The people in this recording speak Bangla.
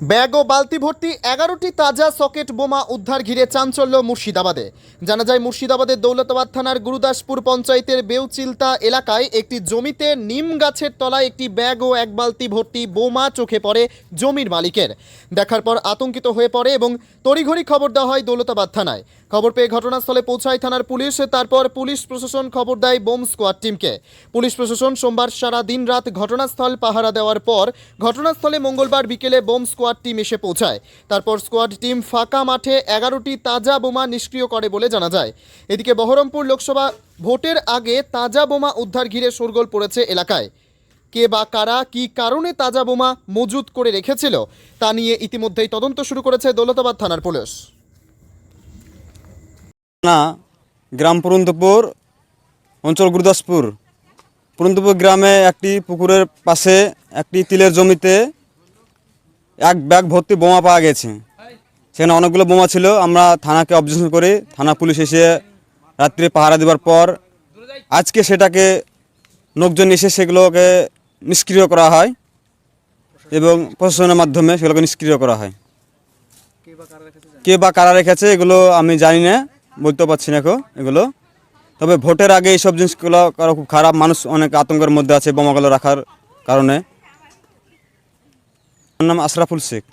ব্যাগ ও বালতি ভর্তি এগারোটি তাজা সকেট বোমা উদ্ধার ঘিরে চাঞ্চল্য মুর্শিদাবাদে। জানা যায়, মুর্শিদাবাদের দৌলতাবাদ থানার গুরুদাসপুর পঞ্চায়েতের বেউচিলতা এলাকায় একটি জমিতে নিম গাছের তলায় একটি ব্যাগ ও এক বালতি ভর্তি বোমা চোখে পড়ে জমির মালিকের। দেখার পর আতঙ্কিত হয়ে পড়ে এবং তড়িঘড়ি খবর দেওয়া হয় দৌলতাবাদ থানায়। খবর পেয়ে ঘটনাস্থলে পৌঁছায় থানার পুলিশ, তারপর পুলিশ প্রশাসন খবর দেয় বোম স্কোয়াড টিমকে। পুলিশ প্রশাসন সোমবার সারা দিন রাত ঘটনাস্থল পাহারা দেওয়ার পর ঘটনাস্থলে মঙ্গলবার বিকেলে বোম স্কোয়াড টিম এসে পৌঁছায়। তারপর স্কোয়াড টিম ফাঁকা মাঠে এগারোটি তাজা বোমা নিষ্ক্রিয় করে বলে জানা যায়। এদিকে বহরমপুর লোকসভা ভোটের আগে তাজা বোমা উদ্ধার ঘিরে শোরগোল পড়েছে এলাকায়। কে বা কারা কি কারণে তাজা বোমা মজুত করে রেখেছিল তা নিয়ে ইতিমধ্যেই তদন্ত শুরু করেছে দৌলতাবাদ থানার পুলিশ। না, গ্রাম পুরন্দপুর, অঞ্চল গুরুদাসপুর। পুরন্দপুর গ্রামে একটি পুকুরের পাশে একটি তিলের জমিতে এক ব্যাগ ভর্তি বোমা পাওয়া গেছে। সেখানে অনেকগুলো বোমা ছিল। আমরা থানাকে অবজেকশন করে। থানা পুলিশ এসে রাত্রে পাহারা দেওয়ার পর আজকে সেটাকে লোকজন এসে সেগুলোকে নিষ্ক্রিয় করা হয় এবং প্রশাসনের মাধ্যমে সেগুলোকে নিষ্ক্রিয় করা হয়। কে বা কারা রেখেছে এগুলো আমি জানি না, বলতে পারছি না এগুলো। তবে ভোটের আগে এইসব জিনিসগুলো করা খুব খারাপ। মানুষ অনেক আতঙ্কের মধ্যে আছে বোমাগুলো রাখার কারণে। আমার নাম আশরাফুল শেখ।